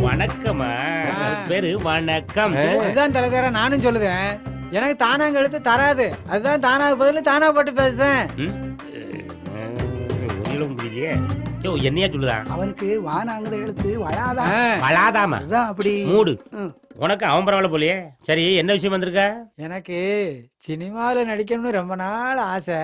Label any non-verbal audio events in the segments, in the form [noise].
வணக்கமா அதுக்கு பேரு வணக்கம். அதுதான் தலைவர நானும் சொல்லுதேன். எனக்கு தானாங்க எழுத்து தராது. அதுதான் தானாக பதில் தானா போட்டு பேசுறேன் ம்? அஹ், ஒண்ணும் புரியலையே. யோ என்னையா சொல்லுதான் அவனுக்கு வானாங்கத எழுத்து வளாதான் ஆ, வளாதாமா? அதுதான் அப்படி. மூடு. ம். உனக்கு அவன் பரவாயில்ல போலயே. சரி என்ன விஷயம் வந்திருக்க? எனக்கு சினிமாவில் நடிக்கணும்னு ரொம்ப நாள் ஆசை.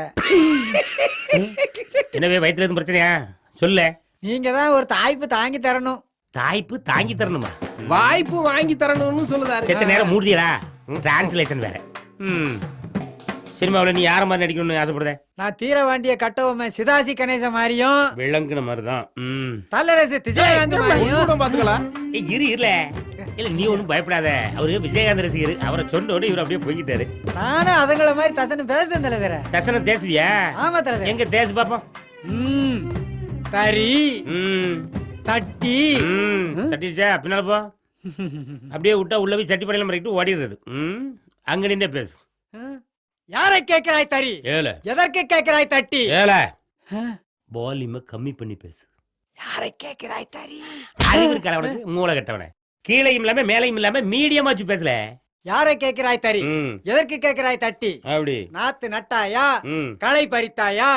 என்னவே வயித்துல எதுவும் பிரச்சனையா? சொல்ல. நீங்க தான் ஒரு தாய்ப்பு தாங்கி தரணும். தாய்ப்பு தாங்கி தரணுமா? வாய்ப்பு வாங்கி தரணும்னு சொல்லுதாரு செத்த நேரம் மூடுதியடா டிரான்ஸ்லேஷன் வேற. ம். சினிமாவில் நீ யார மாதிரி நடிக்கணும்னு ஆசைப்படுத? நான் தீர வேண்டிய கட்டவுமே சிதாசி கணேச மாதிரியும் விளங்குன மாதிரி தான் ம். தல்லரசு திசைகாந்த் மாதிரியும் கூட பாத்துக்கலாம் ஏய், இரு இருல. இல்ல நீ ஒன்றும் பயப்படாத. அவரு விஜயகாந்த் ரசிகர். அவரை சொன்னோட இவர் அப்படியே போய்கிட்டாரு நானும் அதுங்கள மாதிரி தசன்னு பேசுறேன் தலைவர. தசனம் தேசுவியா? ஆமா தலைவர. எங்க தேசு பாப்போம்? ம். தறி. ம். தட்டி. ம் தட்டிடுச்சா பின்னால போ. அப்படியே விட்டா உள்ள போய் சட்டி படையில மறைக்கிட்டு ஓடிடுறது. ம் அங்க நின்னே பேசு. யாரை கேட்கிறாய் தறி? ஏல எதற்கு கேட்கிறாய் தட்டி? ஏல? வால்யூமை கம்மி பண்ணி பேசு. யாரை கேட்கிறாய் தறி? அறிவு இருக்கல அவனுக்கு மூளை கட்டவனே. கீழையும் இல்லாம மேலையும் இல்லாம மீடியமா வச்சு பேசல யாரை கேட்கிறாய் தறி? எதற்கு கேட்கிறாய் தட்டி? அப்படி. நாத்து நட்டாயா? களை பறித்தாயா?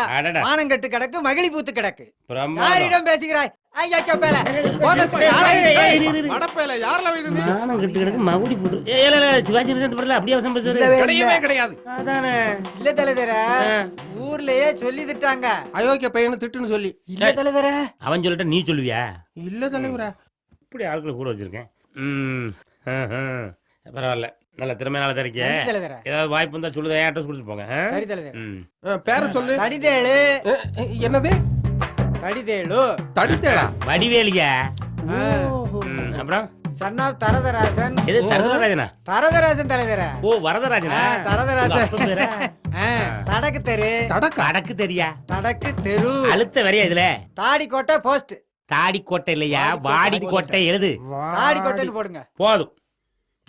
மானங்கட்டு கிடக்கு மகிழி பூத்து கிடக்கு. யாரிடம் பேசுகிறாய்? மகுடி புது சிவாஜி அப்படியே அவசரம் கிடையாது. அதானே. இல்ல தலைவர. ஊர்லயே சொல்லி திட்டாங்க அயோக்கிய பையனு திட்டுன்னு சொல்லி. இல்ல தலைவர. அவன் சொல்லிட்ட நீ சொல்லுவியா? இல்ல தலைவரா. இப்படி ஆட்களை கூட வச்சிருக்கேன். பரவாயில்ல. நல்ல திறமை நாள தரீங்க நன்றி தலைவர. ஏதாவது வாய்ப்பு இருந்தா சொல்லுங்க என் அட்ரஸ் கொடுத்துட்டு போங்க? சரி தலைவர. ம். பேர சொல்லு. அஹ், என்னது? தடிதேழு தடுத்தேடா வடிவேலியா. ம், அப்புறம்? Son of Tharatharasan. எது தரதராஜனா? தரதராசன் தலைவர? ஓ வரதராஜனா? ஆ, தரதராஜன். உங்க அப்பன் பேரா? ஆ, தடக்கு தெரு. தடக்கா? கடக்கு தெரியா? தடக்கு தெரு. அழுத்த வரையா இதுல? தாடி கோட்டை போஸ்ட் தாடி கோட்டை இல்லையா? வாடி கோட்டை எழுது. தாடி கோட்டைன்னு போடுங்க. போதும்.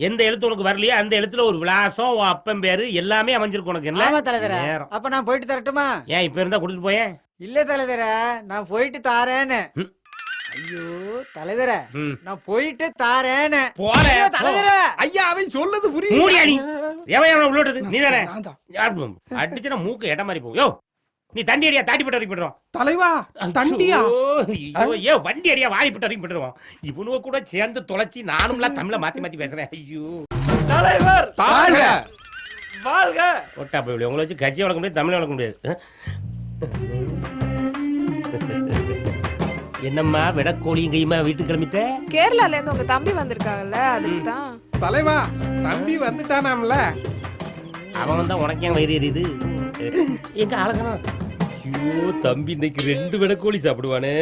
எந்த எழுத்து உனக்கு வரலையோ அந்த எழுத்துல ஒரு விலாசம் உன் அப்பன் பேரு எல்லாமே அமைஞ்சிருக்கு உனக்கு ஆமா என்ன தலைவர நேரம். அப்ப நான் போயிட்டு தரட்டுமா? ஏன் இப்ப இருந்தா கொடுத்துட்டு போயேன்? இல்ல தலைவர நான் போயிட்டு தாரேன்னு. ம். ஐயோ தலைவர ம். நான் போயிட்டு தாரேன்னு. போறேன். ஐயோ, தலைவர ஐயா அவன் சொல்லுது மூடியா நீ? எவன் எவனை உள்ளோட்டது நீ தானே நான் தான். அடிச்சுனா மூக்கு எட்ட மாதிரி போகும். யோ நீ தண்டி அடியா தாட்டி போட்டு வரைக்கும் போட்டுருவோம் தலைவா தண்டியா? ஐயோ ஐயோ வண்டி அடியா வாரி போட்டு வரைக்கும் போட்டுருவோம் இவனுவ கூட சேர்ந்து தொலைச்சி நானும்லாம் தமிழ மாத்தி மாத்தி பேசுறேன். ஐயோ. தலைவர்! தாழ்க! வாழ்க! ஒட்டா போய் உங்களை வச்சு கட்சி வளர்க்க முடியாது தமிழ் வளர்க்க முடியாது. என்னம்மா விடக்கோழியும் கையுமா வீட்டுக்கு கிளம்பிட்ட? கேரளால இருந்து உங்க தம்பி வந்திருக்காங்கல்ல அதுக்கு தான் தலைவா தம்பி வந்துட்டானாம்ல? அவன் தான் உனக்கு ஏன் வயிறு எரியுது? எங்க ஆளுக்கணும் ஐயோ தம்பி இன்னைக்கு ரெண்டு விடக்கோழி சாப்பிடுவானே.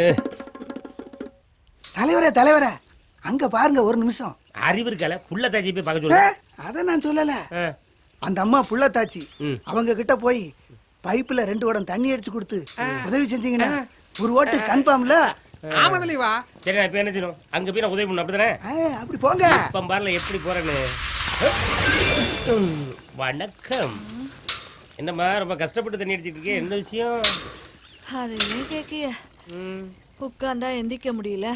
தலைவரே தலைவரே. அங்க பாருங்க ஒரு நிமிஷம். அறிவு இருக்கல புள்ள தாச்சி போய் பார்க்க சொல்லு அத நான் சொல்லல. ஆ. அந்த அம்மா புள்ளத்தாச்சி ம். அவங்க கிட்ட போய் பைப்புல ரெண்டு குடம் தண்ணி அடிச்சு கொடுத்து உதவி செஞ்சீங்கன்னா ஒரு ஓட்டு கன்ஃபார்ம்ல? ஆமா தலைவா. சரி நான் இப்ப என்ன செய்யணும்? அங்க போய் நான் உதவி பண்ணணும் அப்படிதானே? அப்படி போங்க. இப்ப பாருல எப்படி போறேன்னு. வணக்கம். என்னம்மா ரொம்ப கஷ்டப்பட்டு தண்ணி அடிச்சிட்டு இருக்கே என்ன விஷயம்? அதையே கேக்கிய ம், உட்கார்ந்தா எந்திக்க முடியல.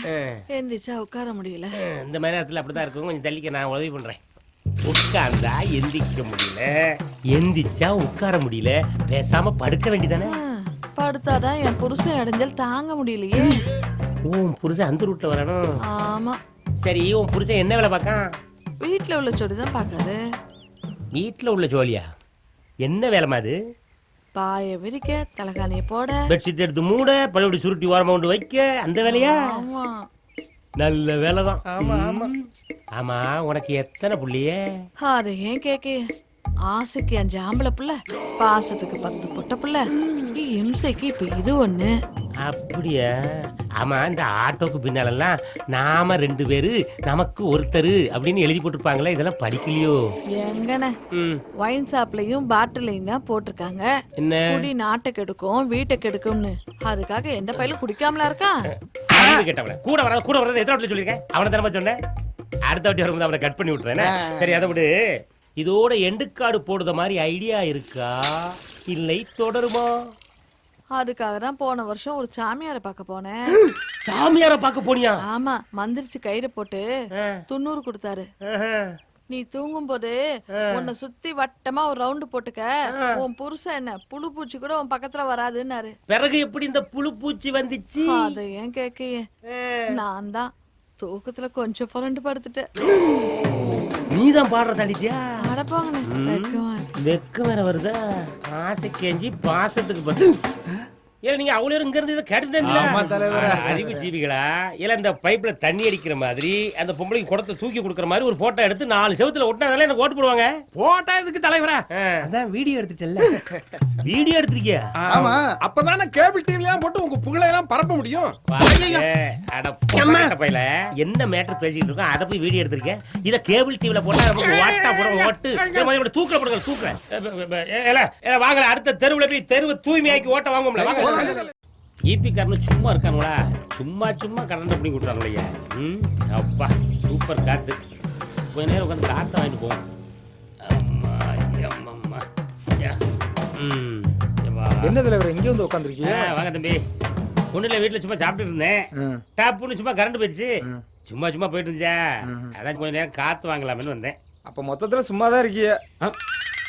எந்திரிச்சா உட்கார முடியல. இந்த மாதிரி நேரத்தில் அப்படிதான் இருக்கும். கொஞ்சம் தள்ளிக்க நான் உதவி பண்றேன். உட்கார்ந்தா எந்திக்க முடியல. எந்திச்சா உட்கார முடியல. பேசாம படுக்க வேண்டியதானே? படுத்தாதான் என் புருஷன் இடைஞ்சல் தாங்க முடியலையே. உன் புருஷன் அந்த ரூட்ல வரணும் ஆமா. சரி உன் புருஷன் என்ன வேலை பார்க்கான்? வீட்ல உள்ள சொடி தான் பார்க்காது. வீட்டில் உள்ள ஜோலியா? என்ன வேலைமா அது பாய விரிக்க தலைகாணிய போட. பெட்ஷீட் எடுத்து மூட பழையபடி சுருட்டி ஓரமா கொண்டு வைக்க அந்த வேலையா? ஆமா. நல்ல வேலை தான் ஆமா. ஆமா ஆமா உனக்கு எத்தனை புள்ளிய? அதை ஏன் கேக்கிய ஆசைக்கு அஞ்சு ஆம்பளை புள்ள பாசத்துக்கு பத்து பொட்ட புள்ள. இம்சைக்கு இப்ப இது ஒண்ணு. அப்படியா? ஆமா இந்த ஆட்டோக்கு பின்னாலெல்லாம் நாம ரெண்டு பேரு நமக்கு ஒருத்தர் அப்படின்னு எழுதி போட்டிருப்பாங்களே இதெல்லாம் படிக்கலையோ? எங்கன ம். ஒயின் ஷாப்லயும் பாட்டிலையும் தான் போட்டிருக்காங்க. என்ன? குடி நாட்டை கெடுக்கும் வீட்டை கெடுக்கும்னு. அதுக்காக எந்த பையலும் குடிக்காமலா இருக்கான் அறிவு கேட்டவன கூட வராத கூட வராத எத்தனை வாட்டி சொல்லியிருக்கேன்? அவனை தரமா சொன்னேன்? அடுத்த வாட்டி வரும்போது அவனை கட் பண்ணி விட்டுறேன் சரி அதை விடு. இதோட எண்டுக்காடு போடுற மாதிரி ஐடியா இருக்கா? இல்லை தொடருமா? அதுக்காக தான் போன வருஷம் ஒரு சாமியாரை பார்க்க போனேன். சாமியார பார்க்க போனியா? ஆமா மந்திரிச்சு கயிறு போட்டு. துண்ணூறு கொடுத்தாரு. நீ தூங்கும் போது உன்னை சுத்தி வட்டமா ஒரு ரவுண்டு போட்டுக்க. உன் புருஷன் என்ன புழு பூச்சி கூட உன் பக்கத்துல வராதுன்னாரு. பிறகு எப்படி இந்த புழு பூச்சி வந்துச்சு? அதை ஏன் கேக்கையே நான் தான் தூக்கத்துல கொஞ்சம் புரண்டு படுத்துட்டேன். நீதான் பாடுற தாண்டிட்டியா? அடப்பாங்கண்ணே வெக்கமா வேற வருதா? ஆசை கேஞ்சி பாசத்துக்கு பத்து ஏல நீங்க அவ்வளவு நேரம் இங்க இருந்து இதை கேட்டுதான் அறிவு ஜீவிகளா இல்ல இந்த பைப்ல தண்ணி அடிக்கிற மாதிரி அந்த பொம்பளைக்கு குடத்தை தூக்கி கொடுக்குற மாதிரி ஒரு போட்டோ எடுத்து நாலு செவத்துல ஒட்டினாதால எனக்கு ஓட்டு போடுவாங்க. போட்டா இதுக்கு தலைவரா. அதான் வீடியோ எடுத்துட்டல வீடியோ எடுத்திருக்கியா? ஆமா. அப்பதானே கேபிள் டிவி எல்லாம் போட்டு உங்க புகழை எல்லாம் பரப்ப முடியும். பயல. என்ன மேட்டர் பேசிட்டு இருக்கோம்? அதை போய் வீடியோ எடுத்திருக்கேன். இத கேபிள் டிவில போட்டா வாட்டா ஓட்டு. ஏன் முதல்ல தூக்கல போடுங்க தூக்கல ஏல ஏல வாங்கல. அடுத்த தெருவுல போய் தெருவு தூய்மையாக்கி ஓட்ட வாங்கும்ல வாங்க. ஈபி காரனு சும்மா இருக்காங்களா? சும்மா சும்மா கரண்ட் பண்ணி கொடுத்தாங்களே ம் அப்பா சூப்பர் காத்து. கொஞ்ச நேரம் உட்காந்து காற்று வாங்கிட்டு போவோம். என்ன தலைவர் இங்கே வந்து உட்காந்துருக்கீங்க வாங்க தம்பி. ஒன்றும் இல்லை வீட்டில் சும்மா சாப்பிட்டு இருந்தேன். டாப்புன்னு சும்மா கரண்ட் போயிடுச்சு. சும்மா சும்மா போயிட்டு இருந்துச்சா அதான் கொஞ்ச நேரம் காற்று வாங்கலாம்னு வந்தேன். அப்ப மொத்தத்துல சும்மா தான் இருக்கீங்க.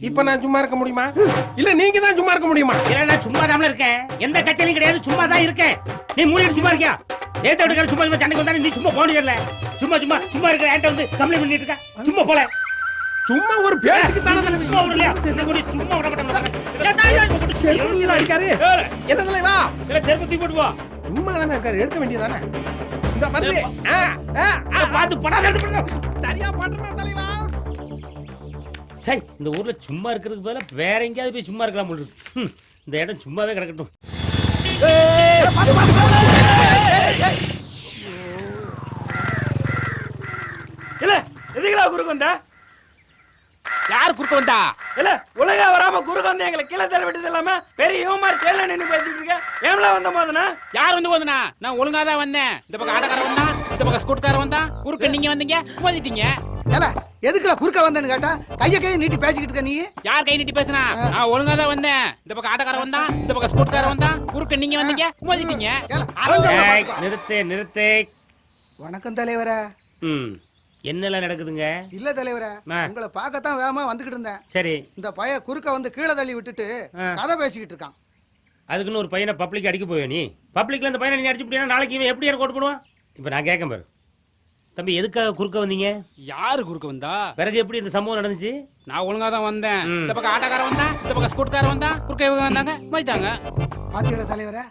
இப்ப நான் சும்மா இருக்க முடியுமா? இல்ல நீங்க தான் சும்மா இருக்க முடியுமா? இல்ல நான் சும்மா தான் இருக்கேன். எந்த கட்சியிலும் கிடையாது சும்மா தான் இருக்கேன். நீ மூணு சும்மா இருக்கியா? நேத்து வீட்டுக்கார சும்மா சும்மா சண்டைக்கு வந்தாலும் நீ சும்மா போன தெரியல. சும்மா சும்மா சும்மா இருக்கிற என்கிட்ட வந்து கம்ப்ளைண்ட் பண்ணிட்டு இருக்க? சும்மா போல. சும்மா ஒரு பேச்சுக்கு தானே. சும்மா விடலையா? கூட சும்மா விட மாட்டேன். அடிக்காரு. என்ன தலைவா? இல்ல செருப்பு தூக்கி போட்டு போ. சும்மா தானே இருக்காரு எடுக்க வேண்டியதானே இந்த வந்து ஆ, பார்த்து படாத எடுத்து போடு. சரியா பாட்டுனா தலைவா. சரி இந்த ஊர்ல சும்மா இருக்கிறதுக்கு பதிலா வேற எங்கேயாவது போய் சும்மா இருக்கலாம் போல இருக்கு. இந்த இடம் சும்மாவே கிடக்கட்டும். இல்ல எதுக்குடா குறுக்கு வந்த? யார் குறுக்க வந்தா? இல்ல உலக வராம குறுக்கு வந்து எங்களை கீழே தர விட்டது இல்லாம பெரிய இவமாரி சேல நின்னு பேசிட்டு இருக்க. ஏம்ல வந்த போதுனா யார் வந்து போதுனா நான் ஒழுங்கா தான் வந்தேன். இந்த பக்கம் ஆட்டக்காரன் வந்தான் இந்த பக்கம் ஸ்கூட்காரன் வந்தான். குறுக்க நீங்க வந்தீங்க மோதிட்டீங்க. ஏல எதுக்குல குறுக்க வந்தேன்னு கேட்டா? கைய கைய நீட்டி பேசிக்கிட்டு இருக்க நீ? யார் கை நீட்டி பேசுனா? நான் ஒழுங்கா தான் வந்தேன். இந்த பக்கம் ஆட்டக்காரன் வந்தான் இந்த பக்கம் ஸ்கூட்காரன் வந்தான். குறுக்க நீங்க வந்தீங்க மோதிட்டீங்க நிறுத்து நிறுத்து. வணக்கம் தலைவரே. ம். என்னெல்லாம் நடக்குதுங்க? இல்ல தலைவரே. உங்களை பார்க்கத்தான் வேகமா வந்துகிட்டு இருந்தேன். சரி. இந்த பைய குறுக்க வந்து கீழே தள்ளி விட்டுட்டு. கதை பேசிக்கிட்டு இருக்கான். அதுக்குன்னு ஒரு பையனை பப்ளிக் அடிக்க போவே நீ? பப்ளிக்ல இந்த பையனை நீ அடிச்சு நாளைக்கு இவன் எப்படி எனக்கு ஓட்டு போடுவான்? இப்போ நான் கேட்க பாரு. தம்பி எதுக்காக குறுக்க வந்தீங்க? யாரு குறுக்க வந்தா? பிறகு எப்படி இந்த சம்பவம் நடந்துச்சு? நான் ஒழுங்கா தான் வந்தேன். ம். இந்த பக்கம் ஆட்டக்காரன் வந்தான் இந்த பக்கம் ஸ்கூட்காரன் வந்தான் குறுக்க இவங்க வந்தாங்க மோதிட்டாங்க பாத்தீங்களா தலைவரே?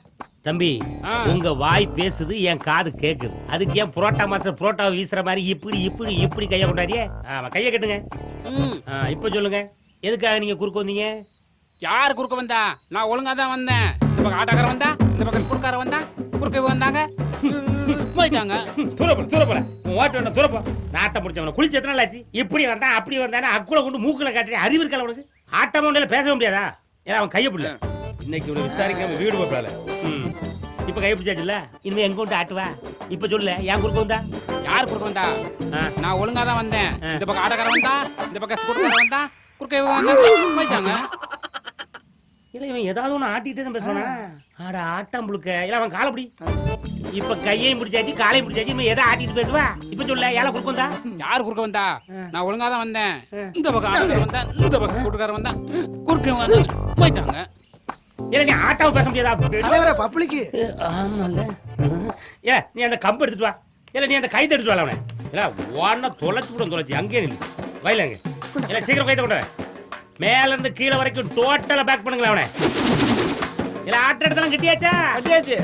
தம்பி ஆ. உங்க வாய் பேசுது என் காது கேக்குது. அதுக்கு ஏன் புரோட்டா மாஸ்டர் புரோட்டா வீசுற மாதிரி இப்படி இப்படி இப்படி கைய கொண்டாடியே? ஆமா கைய கட்டுங்க. ம். ஆ, இப்போ சொல்லுங்க. எதுக்காக நீங்க குறுக்க வந்தீங்க? யார் குறுக்க வந்தா? நான் ஒழுங்கா தான் வந்தேன். இந்த பக்கம் ஆட்டக்காரன் வந்தா இந்த பக்கம் ஸ்கூட்காரன் வந்தா குறுக்க இவங்க வந்தாங்க. மோதிட்டாங்க தூரப்போல தூரப்போல உன் ஓட்டு வேண்டாம் தூரப்போ நாத்த முடிச்சவன குளிச்சு எத்தனை நாள் ஆச்சு? இப்படி வந்தான் அப்படி வந்தானே அக்குல கொண்டு மூக்குல காட்டி அறிவு இருக்கல உனக்கு? ஆட்டமா உண்டால பேச முடியாதா? ஏன்னா அவன் கைய பிடில இன்னைக்கு இவ்வளவு விசாரிக்காம வீடு போட்டால. இப்ப கை பிடிச்சாச்சுல்ல? இனிமே எங்க கொண்டு ஆட்டுவா? இப்ப சொல்லு ஏன் குறுக்க வந்தா? யார் குறுக்க வந்தா. நான் ஒழுங்கா தான் வந்தேன். இந்த பக்கம் ஆட்டக்காரன் வந்தா இந்த பக்கம் ஸ்கூட்டர்காரன் வந்தா குறுக்க வந்தா போயிட்டாங்க. இல்ல இவன் ஏதாவது ஒண்ணு ஆட்டிட்டே தான் பேசுவானா? ஆட ஆட்டம் புழுக்க. இல்ல அவன் காலை பிடி. இப்ப கையையும் பிடிச்சாச்சு காலையும் பிடிச்சாச்சு இவன் எதை ஆட்டிட்டு பேசுவா? இப்ப சொல்ல ஏழை குறுக்க வந்தா? யார் குறுக்க வந்தா? நான் ஒழுங்கா தான் வந்தேன். இந்த பக்கம் ஆட்டக்காரன் வந்தா இந்த பக்கம் ஸ்கூட்டர்காரன் வந்தா குறுக்க வந்தாங்க போயிட்டாங்க. இல்ல நீ ஆட்டாவை பேச முடியாதா? பப்ளிக்கு. ஆமால ஏ நீ அந்த கம்பு எடுத்துட்டு வா. இல்ல நீ அந்த கைத்தை எடுத்துட்டு வா அவனை. இல்ல ஓடன தொலைச்சு விடும் தொலைச்சு. அங்கேயே நில்லு. வயலங்க இல்ல சீக்கிரம் கைத்தை கொண்டு வா. மேல இருந்து கீழே வரைக்கும் டோட்டலா பேக் பண்ணுங்களேன் அவனை. இல்ல ஆட்ட இடத்தெல்லாம் கட்டியாச்சா? கட்டியாச்சு.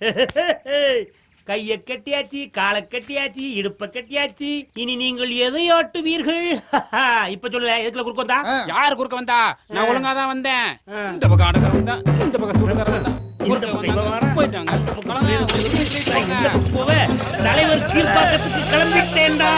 [laughs] கைய கட்டியாச்சு காலை கட்டியாச்சு இடுப்ப கட்டியாச்சு. இனி நீங்கள் எதை ஆட்டுவீர்கள்? [laughs] இப்ப சொல்லல எதுக்குள்ள குறுக்க வந்தா? யார் குறுக்க வந்தா? நான் ஒழுங்கா தான் வந்தேன். இந்த பக்கம் ஆட்டக்காரன் வந்தா இந்த பக்கம் ஸ்கூட்டர்காரன் வந்தா. தலைவர் கீழ்ப்பாக்கத்துக்கு கிளம்பிட்டேன்டா.